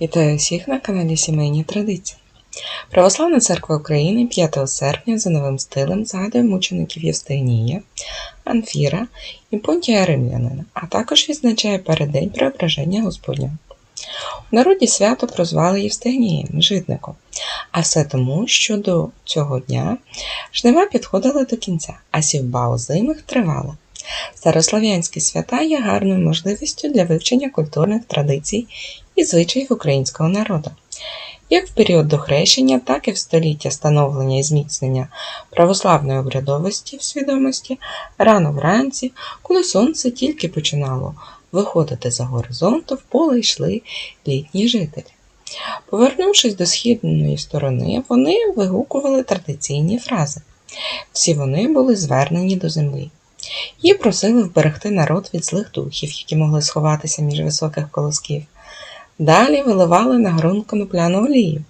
Вітаю всіх на каналі Сімейні Традиції. Православна церква України 5 серпня за новим стилем згадує мучеників Євстигнія, Анфіра і Понтія Римлянина, а також відзначає переддень преображення Господнього. У народі свято прозвали Євстигнієм, житником, а все тому, що до цього дня жнива підходили до кінця, а сівба озимих тривала. Старослов'янські свята є гарною можливістю для вивчення культурних традицій і звичаїв українського народу. Як в період дохрещення, так і в століття становлення і зміцнення православної обрядовості в свідомості, рано вранці, коли сонце тільки починало виходити за горизонту, в поле йшли літні жителі. Повернувшись до східної сторони, вони вигукували традиційні фрази. Всі вони були звернені до землі. Її просили вберегти народ від злих духів, які могли сховатися між високих колосків. Далі виливали на ґрунт конопляну олію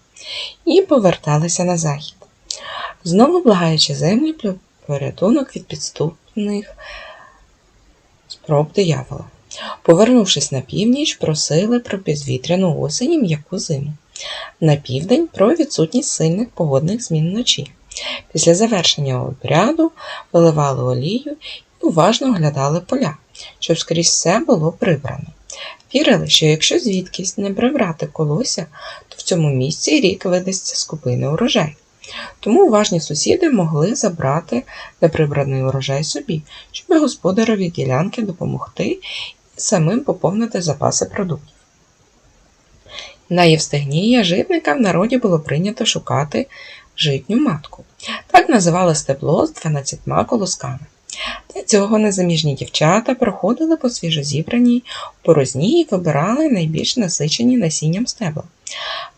і поверталися на захід, знову благаючи землі про порятунок від підступних спроб диявола. Повернувшись на північ, просили про безвітряну осень і м'яку зиму. На південь про відсутність сильних погодних змін вночі. Після завершення обряду виливали олію уважно оглядали поля, щоб скрізь все було прибрано. Вірили, що якщо звідкись не прибрати колося, то в цьому місці рік видасться скупий урожай. Тому уважні сусіди могли забрати неприбраний урожай собі, щоб господарові ділянки допомогти і самим поповнити запаси продуктів. На Євстигнія житника в народі було прийнято шукати житню матку. Так називали стебло з 12 колосками. Цього незаміжні дівчата проходили по свіжозібраній порозні і вибирали найбільш насичені насінням стебла.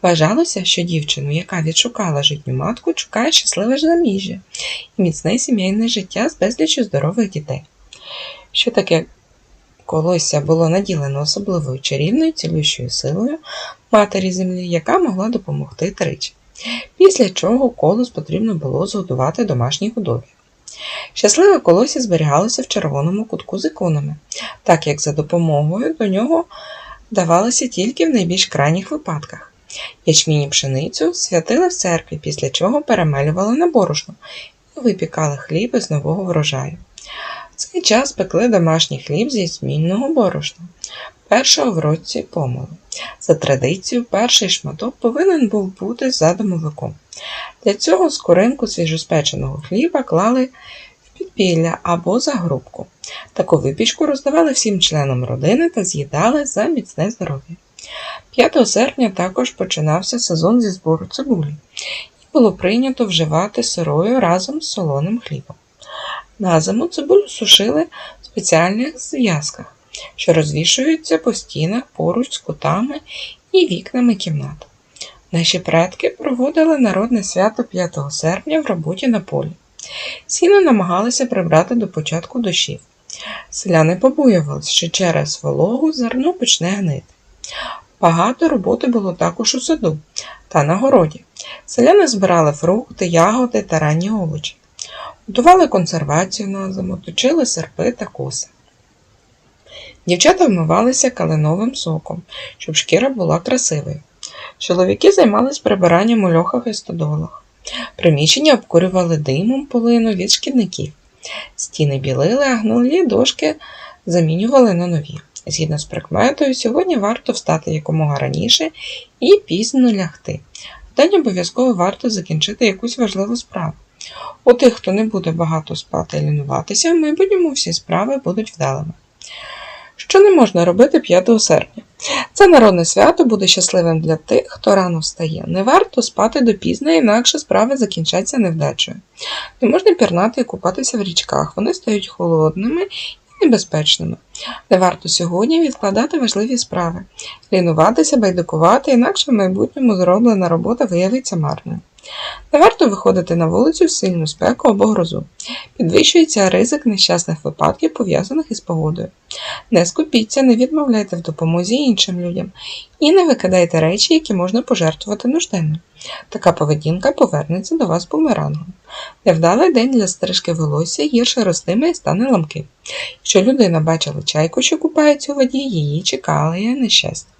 Вважалося, що дівчину, яка відшукала житню матку, чекає щасливе заміжжя і міцне сімейне життя з безліччю здорових дітей. Що таке колосся було наділено особливою чарівною цілющою силою матері землі, яка могла допомогти тричі, після чого колос потрібно було згодувати домашній худобі. Щасливе колосся зберігалося в червоному кутку з іконами, так як за допомогою до нього давалося тільки в найбільш крайніх випадках. Ячмінь і пшеницю святили в церкві, після чого перемелювали на борошно і випікали хліб із нового врожаю. Цей час пекли домашній хліб з ячмінного борошна, першого в році помолу. За традицією, перший шматок повинен був бути за домовиком. Для цього скоринку свіжоспеченого хліба клали в підпілля або за грубку. Таку випічку роздавали всім членам родини та з'їдали за міцне здоров'я. 5 серпня також починався сезон зі збору цибулі, і було прийнято вживати сирою разом з солоним хлібом. На зиму цибулю сушили в спеціальних зв'язках, що розвішуються по стінах поруч з кутами і вікнами кімнат. Наші предки проводили народне свято 5 серпня в роботі на полі. Сіно намагалися прибрати до початку дощів. Селяни побоювалися, що через вологу зерно почне гнити. Багато роботи було також у саду та на городі. Селяни збирали фрукти, ягоди та ранні овочі, готували консервацію на зиму, точили серпи та коси. Дівчата вмивалися калиновим соком, щоб шкіра була красивою. Чоловіки займались прибиранням у льохах і стодолах. Приміщення обкурювали димом полину від шкідників. Стіни білили, а гнилі дошки замінювали на нові. Згідно з прикметою, сьогодні варто встати якомога раніше і пізно лягти. Вдень обов'язково варто закінчити якусь важливу справу. У тих, хто не буде багато спати і лінуватися, в майбутньому всі справи будуть вдалими. Що не можна робити 5 серпня? Це народне свято буде щасливим для тих, хто рано встає. Не варто спати допізно, інакше справи закінчаться невдачею. Не можна пірнати і купатися в річках, вони стають холодними і небезпечними. Не варто сьогодні відкладати важливі справи, лінуватися, байдикувати, інакше в майбутньому зроблена робота виявиться марною. Не варто виходити на вулицю в сильну спеку або грозу. Підвищується ризик нещасних випадків, пов'язаних із погодою. Не скупіться, не відмовляйте в допомозі іншим людям і не викидайте речі, які можна пожертвувати нужденним. Така поведінка повернеться до вас бумерангом. Невдалий день для стрижки волосся гірше ростиме і стане ламким. Якщо людина бачила чайку, що купається у воді, її чекали нещастя.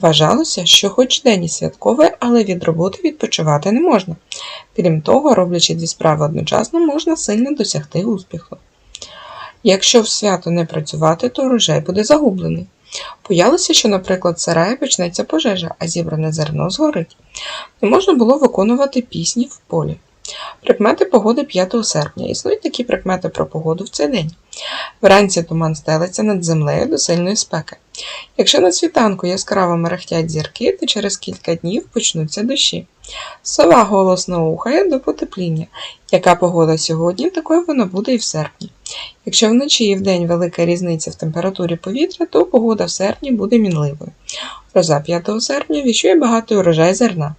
Вважалося, що хоч день і святковий, але від роботи відпочивати не можна. Крім того, роблячи дві справи одночасно, можна сильно досягти успіху. Якщо в свято не працювати, то урожай буде загублений. Боялося, що, наприклад, в почнеться пожежа, а зібране зерно згорить. Не можна було виконувати пісні в полі. Прикмети погоди 5 серпня. Існують такі прикмети про погоду в цей день. Вранці туман стелиться над землею до сильної спеки. Якщо на світанку яскраво мерехтять зірки, то через кілька днів почнуться дощі. Сова голосно ухає до потепління. Яка погода сьогодні, такою вона буде і в серпні. Якщо вночі і вдень велика різниця в температурі повітря, то погода в серпні буде мінливою. Гроза 5 серпня віщує багатий урожай зерна.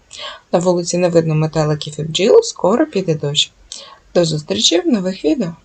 На вулиці не видно метеликів і бджіл, скоро піде дощ. До зустрічі в нових відео!